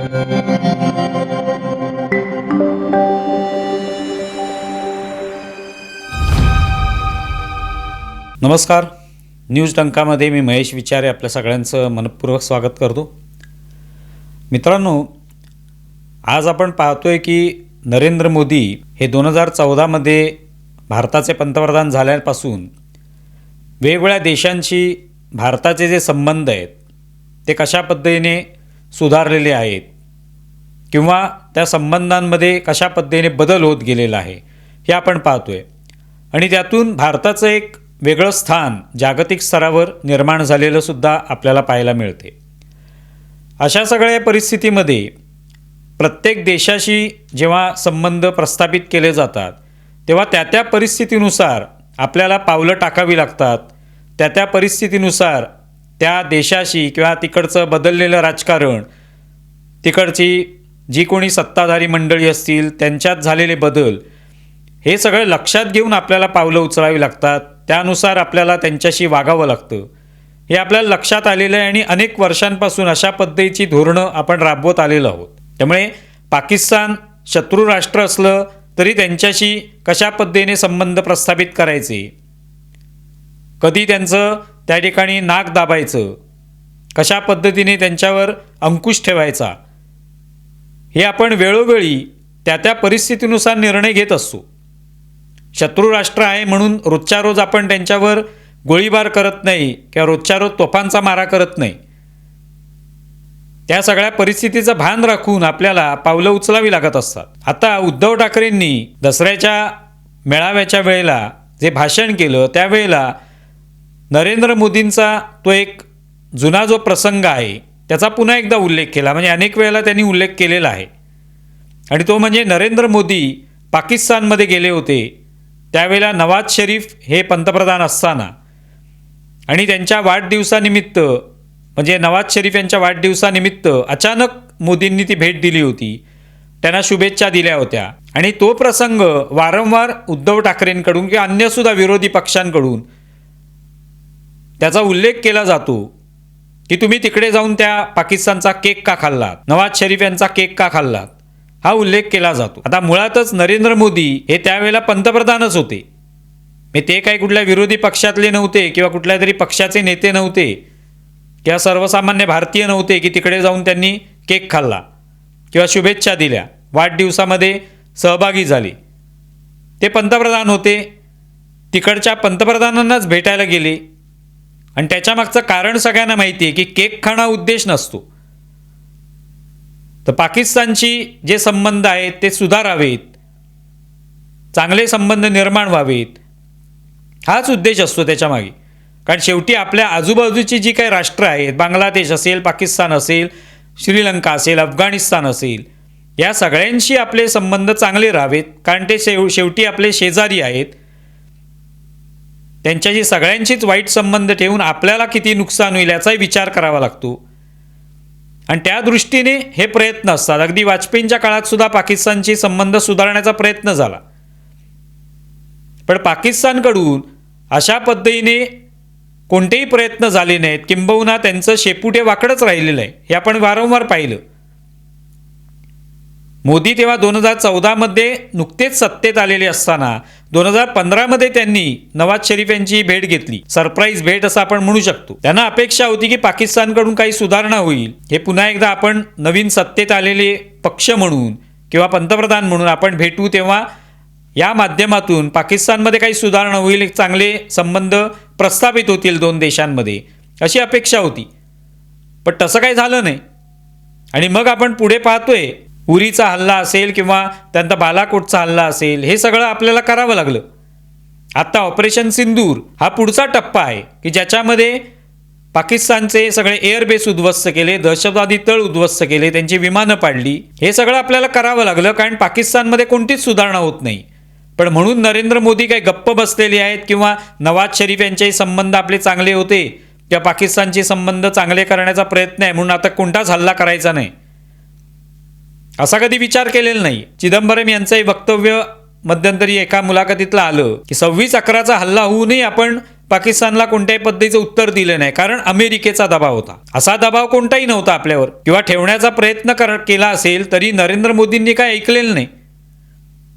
नमस्कार. न्यूज टंकामध्ये मी महेश विचारे आपल्या सगळ्यांचं मनपूर्वक स्वागत करतो. मित्रांनो आज आपण पाहतोय की नरेंद्र मोदी हे दोन हजार चौदामध्ये भारताचे पंतप्रधान झाल्यापासून वेगवेगळ्या देशांशी भारताचे जे संबंध आहेत ते कशा पद्धतीने सुधारलेले आहेत किंवा त्या संबंधांमध्ये कशा पद्धतीने बदल होत गेलेला आहे हे आपण पाहतोय. आणि त्यातून भारताचं एक वेगळं स्थान जागतिक स्तरावर निर्माण झालेलं सुद्धा आपल्याला पाहायला मिळते. अशा सगळ्या परिस्थितीमध्ये प्रत्येक देशाशी जेव्हा संबंध प्रस्थापित केले जातात तेव्हा त्या त्या परिस्थितीनुसार आपल्याला पावलं टाकावी लागतात. त्या त्या परिस्थितीनुसार त्या देशाशी किंवा तिकडचं बदललेलं राजकारण तिकडची जी कोणी सत्ताधारी मंडळी असतील त्यांच्यात झालेले बदल हे सगळं लक्षात घेऊन आपल्याला पावलं उचलावी लागतात. त्यानुसार आपल्याला त्यांच्याशी वागावं लागतं. हे आपल्याला लक्षात आलेलं आहे आणि अनेक वर्षांपासून अशा पद्धतीची धोरणं आपण राबवत आलेलो आहोत. त्यामुळे पाकिस्तान शत्रू राष्ट्र असलं तरी त्यांच्याशी कशा पद्धतीने संबंध प्रस्थापित करायचे? कधी त्यांचं त्या ठिकाणी नाक दाबायचं? कशा पद्धतीने त्यांच्यावर अंकुश ठेवायचा? हे आपण वेळोवेळी त्या त्या परिस्थितीनुसार निर्णय घेत असतो शत्रू राष्ट्र आहे म्हणून रोजच्या रोज आपण त्यांच्यावर गोळीबार करत नाही किंवा रोजच्या रोज तोफांचा मारा करत नाही. त्या सगळ्या परिस्थितीचं भान राखून आपल्याला पावलं उचलावी लागत असतात. आता उद्धव ठाकरेंनी दसऱ्याच्या मेळाव्याच्या वेळेला जे भाषण केलं त्यावेळेला नरेंद्र मोदींचा तो एक जुना जो प्रसंग आहे त्याचा पुन्हा एकदा उल्लेख केला. म्हणजे अनेक वेळेला त्यांनी उल्लेख केलेला आहे. आणि तो म्हणजे नरेंद्र मोदी पाकिस्तानमध्ये गेले होते. त्यावेळेला नवाज शरीफ हे पंतप्रधान असताना. आणि त्यांच्या वाढदिवसानिमित्त म्हणजे नवाज शरीफ यांच्या वाढदिवसानिमित्त अचानक मोदींनी ती भेट दिली होती. त्यांना शुभेच्छा दिल्या होत्या. आणि तो प्रसंग वारंवार उद्धव ठाकरेंकडून किंवा अन्यसुद्धा विरोधी पक्षांकडून त्याचा उल्लेख केला जातो. की तुम्ही तिकडे जाऊन त्या पाकिस्तानचा केक का खाल्लात? नवाज शरीफ यांचा केक का खाल्लात? हा उल्लेख केला जातो. आता मुळातच नरेंद्र मोदी हे त्यावेळेला पंतप्रधानच होते. मी ते काही कुठल्या विरोधी पक्षातले नव्हते किंवा कुठल्या तरी पक्षाचे नेते नव्हते किंवा सर्वसामान्य भारतीय नव्हते की तिकडे जाऊन त्यांनी केक खाल्ला किंवा शुभेच्छा दिल्या. वाढदिवसामध्ये सहभागी झाले. ते पंतप्रधान होते. तिकडच्या पंतप्रधानांनाच भेटायला गेले. आणि त्याच्यामागचं कारण सगळ्यांना माहिती आहे की केक खाणं उद्देश नसतो. तर पाकिस्तानशी जे संबंध आहेत ते सुधारावेत. चांगले संबंध निर्माण व्हावेत. हाच उद्देश असतो त्याच्यामागे कारण शेवटी आपल्या आजूबाजूची जी काही राष्ट्र आहेत बांगलादेश असेल पाकिस्तान असेल श्रीलंका असेल अफगाणिस्तान असेल या सगळ्यांशी आपले संबंध चांगले राहावेत. कारण ते शेव शेवटी आपले शेजारी आहेत. त्यांच्याशी सगळ्यांशीच वाईट संबंध ठेवून आपल्याला किती नुकसान होईल याचाही विचार करावा लागतो. आणि त्या दृष्टीने हे प्रयत्न असतात. अगदी वाजपेयींच्या काळात सुद्धा पाकिस्तानशी संबंध सुधारण्याचा प्रयत्न झाला. पण पाकिस्तानकडून अशा पद्धतीने कोणतेही प्रयत्न झाले नाहीत. किंबहुना त्यांचं शेपुटे वाकडंच राहिलेलं आहे. हे आपण वारंवार पाहिलं. मोदी तेव्हा दोन हजार चौदामध्ये नुकतेच सत्तेत आलेले असताना दोन हजार पंधरामध्ये त्यांनी नवाज शरीफ यांची भेट घेतली. सरप्राईज भेट असं आपण म्हणू शकतो. त्यांना अपेक्षा होती की पाकिस्तानकडून काही सुधारणा होईल. हे पुन्हा एकदा आपण नवीन सत्तेत आलेले पक्ष म्हणून किंवा पंतप्रधान म्हणून आपण भेटू तेव्हा या माध्यमातून पाकिस्तानमध्ये काही सुधारणा होईल एक चांगले संबंध प्रस्थापित होतील दोन देशांमध्ये अशी अपेक्षा होती. पण तसं काही झालं नाही. आणि मग आपण पुढे पाहतोय उरीचा हल्ला असेल किंवा त्यांचा बालाकोटचा हल्ला असेल हे सगळं आपल्याला करावं लागलं. आत्ता ऑपरेशन सिंदूर हा पुढचा टप्पा आहे की ज्याच्यामध्ये पाकिस्तानचे सगळे एअरबेस उद्ध्वस्त केले दहशतवादी तळ उद्ध्वस्त केले त्यांची विमानं पाडली. हे सगळं आपल्याला करावं लागलं कारण पाकिस्तानमध्ये कोणतीच सुधारणा होत नाही. पण म्हणून नरेंद्र मोदी काही गप्प बसलेले आहेत किंवा नवाज शरीफ यांचेही संबंध आपले चांगले होते किंवा पाकिस्तानचे संबंध चांगले करण्याचा प्रयत्न आहे म्हणून आता कोणताच हल्ला करायचा नाही. असा कधी विचार केलेला नाही. चिदंबरम यांचंही वक्तव्य मध्यंतरी एका मुलाखतीतलं आलं की सव्वीस अकराचा हल्ला होऊनही आपण पाकिस्तानला कोणत्याही पद्धतीचं उत्तर दिलं नाही कारण अमेरिकेचा दबाव होता. असा दबाव कोणताही नव्हता आपल्यावर. किंवा ठेवण्याचा प्रयत्न कर केला असेल तरी नरेंद्र मोदींनी काय ऐकलेलं नाही.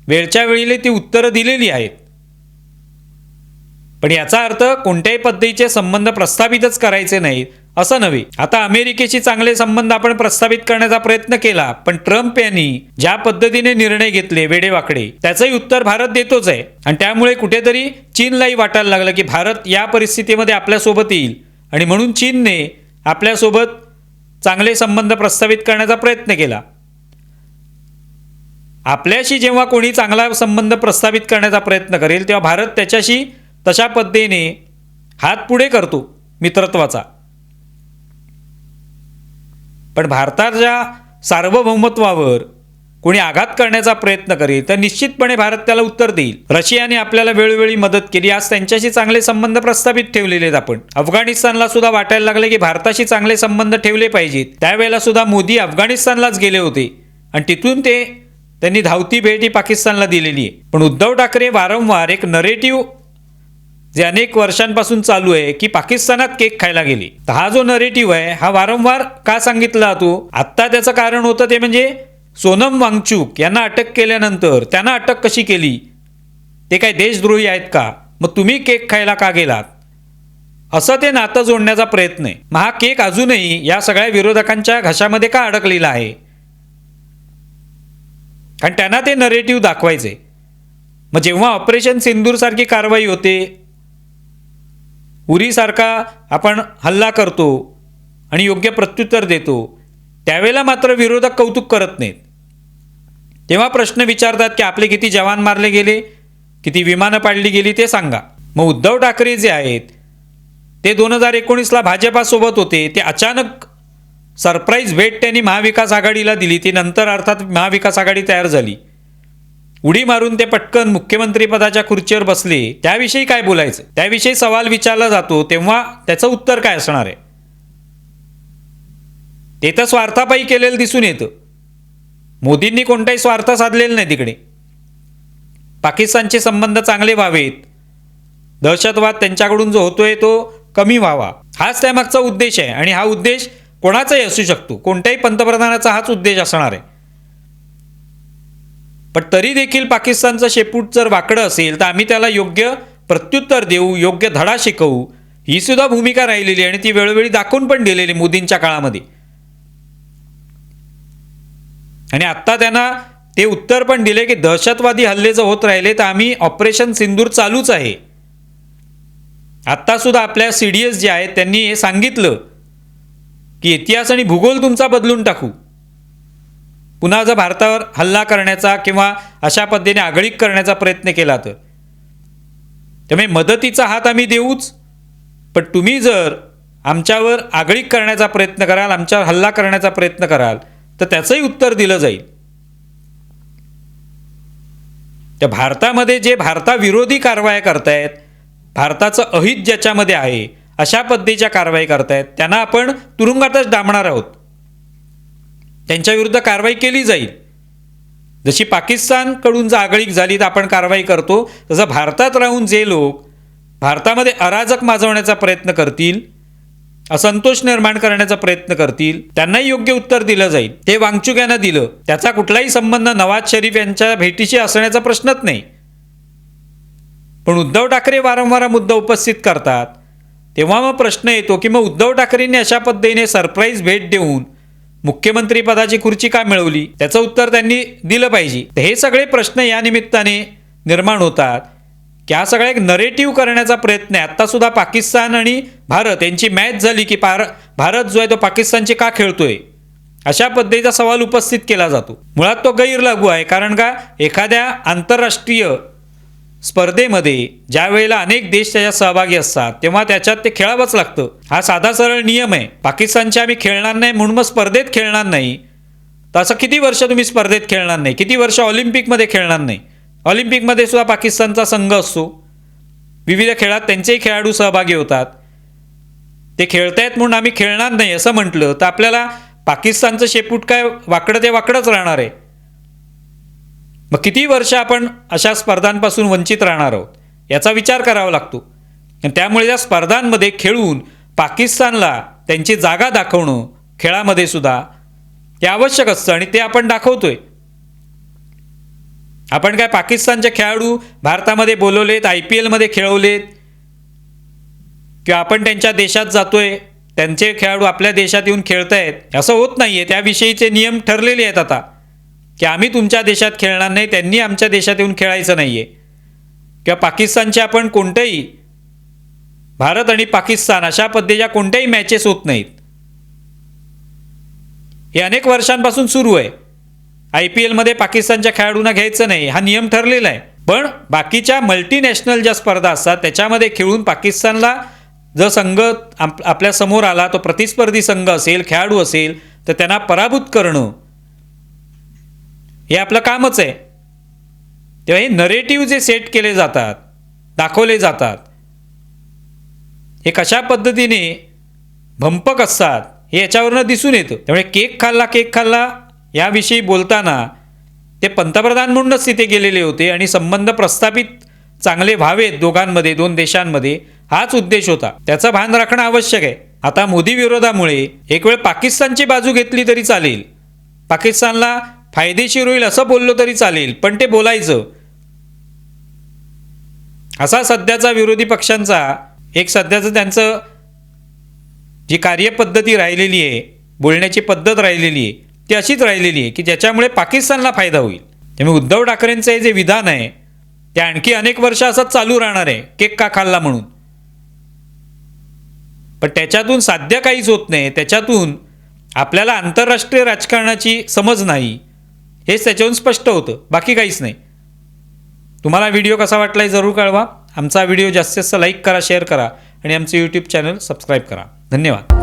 वेळच्या वेळीला ती उत्तरं दिलेली आहेत. पण याचा अर्थ कोणत्याही पद्धतीचे संबंध प्रस्थापितच करायचे नाहीत. असं नव्हे. आता अमेरिकेशी चांगले संबंध आपण प्रस्थापित करण्याचा प्रयत्न केला पण ट्रम्प यांनी ज्या पद्धतीने निर्णय घेतले वेडेवाकडे त्याचंही उत्तर भारत देतोच आहे. आणि त्यामुळे कुठेतरी चीनलाही वाटायला लागलं की भारत या परिस्थितीमध्ये आपल्यासोबत येईल. आणि म्हणून चीनने आपल्यासोबत चांगले संबंध प्रस्थापित करण्याचा प्रयत्न केला. आपल्याशी जेव्हा कोणी चांगला संबंध प्रस्थापित करण्याचा प्रयत्न करेल तेव्हा भारत त्याच्याशी तशा पद्धतीने हात पुढे करतो मित्रत्वाचा. पण भारताच्या सार्वभौमत्वावर कोणी आघात करण्याचा प्रयत्न करेल तर निश्चितपणे भारत त्याला उत्तर देईल. रशियाने आपल्याला वेळोवेळी मदत केली. आज त्यांच्याशी चांगले संबंध प्रस्थापित ठेवलेले आहेत आपण. अफगाणिस्तानला सुद्धा वाटायला लागले की भारताशी चांगले संबंध ठेवले पाहिजेत. त्यावेळेला सुद्धा मोदी अफगाणिस्तानलाच गेले होते. आणि तिथून ते त्यांनी धावती भेट ही पाकिस्तानला दिलेली आहे. पण उद्धव ठाकरे वारंवार एक नरेटिव्ह जे अनेक वर्षांपासून चालू आहे की पाकिस्तानात केक खायला गेली. तर हा जो नरेटिव्ह आहे हा वारंवार का सांगितला जातो आत्ता त्याचं कारण होतं ते म्हणजे सोनम वांगचूक यांना अटक केल्यानंतर त्यांना अटक कशी केली? ते काय देशद्रोही आहेत का? मग तुम्ही केक खायला का गेलात? असं ते नातं जोडण्याचा प्रयत्न आहे. मग हा केक अजूनही या सगळ्या विरोधकांच्या घशामध्ये का अडकलेला आहे? कारण त्यांना ते नरेटिव्ह दाखवायचे मग जेव्हा ऑपरेशन सिंदूरसारखी कारवाई होते उरीसारखा आपण हल्ला करतो आणि योग्य प्रत्युत्तर देतो त्यावेळेला मात्र विरोधक कौतुक करत नाहीत. तेव्हा प्रश्न विचारतात की आपले किती जवान मारले गेले किती विमानं पाडली गेली ते सांगा. मग उद्धव ठाकरे जे आहेत ते दोन हजार एकोणीसला भाजपासोबत होते ते अचानक सरप्राईज भेट त्यांनी महाविकास आघाडीला दिली ती नंतर अर्थात महाविकास आघाडी तयार झाली. उडी मारून ते पटकन मुख्यमंत्री पदाच्या खुर्चीवर बसले. त्याविषयी काय बोलायचं? त्याविषयी सवाल विचारला जातो तेव्हा त्याचं उत्तर काय असणार आहे? ते तर स्वार्थापायी केलेलं दिसून येतं. मोदींनी कोणताही स्वार्थ साधलेला नाही तिकडे. पाकिस्तानचे संबंध चांगले व्हावेत. दहशतवाद त्यांच्याकडून जो होतोय तो कमी व्हावा. हाच त्यामागचा उद्देश आहे. आणि हा उद्देश कोणाचाही असू शकतो. कोणत्याही पंतप्रधानाचा हाच उद्देश असणार आहे. पण तरी देखील पाकिस्तानचं शेपूट जर वाकडं असेल तर आम्ही त्याला योग्य प्रत्युत्तर देऊ योग्य धडा शिकवू ही सुद्धा भूमिका राहिलेली आणि ती वेळोवेळी दाखवून पण दिलेली मोदींच्या काळामध्ये. आणि आत्ता त्यांना ते उत्तर पण दिले की दहशतवादी हल्ले जर होत राहिले तर आम्ही ऑपरेशन सिंदूर चालूच आहे. आत्ता सुद्धा आपल्या सी डी एस जे आहेत त्यांनी हे सांगितलं की इतिहास आणि भूगोल तुमचा बदलून टाकू. पुन्हा जर भारतावर हल्ला करण्याचा किंवा अशा पद्धतीने आगळीक करण्याचा प्रयत्न केला तर. त्यामुळे मदतीचा हात आम्ही देऊच पण तुम्ही जर आमच्यावर आगळीक करण्याचा प्रयत्न कराल आमच्यावर हल्ला करण्याचा प्रयत्न कराल तर त्याचंही उत्तर दिलं जाईल. त्या भारतामध्ये जे भारताविरोधी कारवाया करतायत भारताचं अहित ज्याच्यामध्ये आहे अशा पद्धतीच्या कारवाई करतायत त्यांना आपण तुरुंगातच डांबणार आहोत. त्यांच्याविरुद्ध कारवाई केली जाईल. जशी पाकिस्तानकडून जर आगळीक झाली तर आपण कारवाई करतो तसं भारतात राहून जे लोक भारतामध्ये अराजक माजवण्याचा प्रयत्न करतील असंतोष निर्माण करण्याचा प्रयत्न करतील त्यांनाही योग्य उत्तर दिलं जाईल. ते वांगचुक यांना दिलं. त्याचा कुठलाही संबंध नवाज शरीफ यांच्या भेटीशी असण्याचा प्रश्नच नाही. पण उद्धव ठाकरे वारंवार मुद्दा उपस्थित करतात तेव्हा मग प्रश्न येतो की मग उद्धव ठाकरेंनी अशा पद्धतीने सरप्राईज भेट देऊन मुख्यमंत्री पदाची खुर्ची का मिळवली? त्याचं उत्तर त्यांनी दिलं पाहिजे. तर हे सगळे प्रश्न या निमित्ताने निर्माण होतात. की हा एक नरेटिव्ह करण्याचा प्रयत्न आहे? आत्तासुद्धा पाकिस्तान आणि भारत यांची मॅच झाली की पार भारत जो आहे तो पाकिस्तानचे का खेळतोय? अशा पद्धतीचा सवाल उपस्थित केला जातो. मुळात तो गैरलागू आहे. कारण का? एखाद्या आंतरराष्ट्रीय स्पर्धेमध्ये ज्या वेळेला अनेक देश त्याच्यात सहभागी असतात तेव्हा त्याच्यात ते खेळावंच लागतं. हा साधा सरळ नियम आहे. पाकिस्तानचे आम्ही खेळणार नाही म्हणून मग स्पर्धेत खेळणार नाही. तर असं किती वर्ष तुम्ही स्पर्धेत खेळणार नाही? किती वर्ष ऑलिम्पिकमध्ये खेळणार नाही? ऑलिम्पिकमध्ये सुद्धा पाकिस्तानचा संघ असतो. विविध खेळात त्यांचेही खेळाडू सहभागी होतात. ते खेळतायत म्हणून आम्ही खेळणार नाही असं म्हटलं. तर आपल्याला पाकिस्तानचं शेपूट काय वाकडं ते वाकडंच राहणार आहे. मग किती वर्ष आपण अशा स्पर्धांपासून वंचित राहणार आहोत? याचा विचार करावा लागतो. त्यामुळे या स्पर्धांमध्ये खेळून पाकिस्तानला त्यांची जागा दाखवणं खेळामध्ये सुद्धा हे आवश्यक असतं आणि ते आपण दाखवतोय. आपण काय पाकिस्तानचे खेळाडू भारतामध्ये बोलवलेत आय पी एलमध्ये खेळवलेत? किंवा आपण त्यांच्या देशात जातोय त्यांचे खेळाडू आपल्या देशात येऊन खेळतायत? असं होत नाही आहे त्याविषयीचे नियम ठरलेले आहेत आता. की आम्ही तुमच्या देशात खेळणार नाही त्यांनी आमच्या देशात येऊन खेळायचं नाही आहे किंवा पाकिस्तानचे आपण कोणत्याही भारत आणि पाकिस्तान अशा पद्धतीच्या कोणत्याही मॅचेस होत नाहीत. हे अनेक वर्षांपासून सुरू आहे. आय पी एलमध्ये पाकिस्तानच्या खेळाडूंना घ्यायचं नाही हा नियम ठरलेला आहे. पण बाकीच्या मल्टीनॅशनल ज्या स्पर्धा असतात त्याच्यामध्ये खेळून पाकिस्तानला जर संघ आप आपल्यासमोर आला तो प्रतिस्पर्धी संघ असेल खेळाडू असेल तर त्यांना पराभूत करणं हे आपलं कामच आहे. तेव्हा हे नरेटिव्ह जे सेट केले जातात दाखवले जातात हे कशा पद्धतीने भंपक असतात हे याच्यावरनं दिसून येतं. त्यामुळे केक खाल्ला केक खाल्ला याविषयी बोलताना ते पंतप्रधान म्हणूनच तिथे गेलेले होते आणि संबंध प्रस्थापित चांगले व्हावेत दोघांमध्ये दोन देशांमध्ये हाच उद्देश होता. त्याचं भान राखणं आवश्यक आहे. आता मोदी विरोधामुळे एक वेळ पाकिस्तानची बाजू घेतली तरी चालेल. पाकिस्तानला फायदेशीर होईल असं बोललो तरी चालेल पण ते बोलायचं. असा सध्याचा विरोधी पक्षांचा एक सध्याचं त्यांचं जी कार्यपद्धती राहिलेली आहे बोलण्याची पद्धत राहिलेली आहे ती अशीच राहिलेली आहे की ज्याच्यामुळे पाकिस्तानला फायदा होईल. त्यामुळे उद्धव ठाकरेंचं हे जे विधान आहे ते आणखी अनेक वर्ष असंच चालू राहणार आहे केक का खाल्ला म्हणून. पण त्याच्यातून साध्य काहीच होत नाही त्याच्यातून आपल्याला आंतरराष्ट्रीय राजकारणाची समज नाही. हेच त्याच्याहून स्पष्ट होतं. बाकी काहीच नाही. तुम्हाला व्हिडिओ कसा वाटला जरूर कळवा. आमचा व्हिडिओ जास्तीत जास्त लाईक करा शेअर करा आणि आमचं यूट्यूब चॅनल सबस्क्राईब करा. धन्यवाद.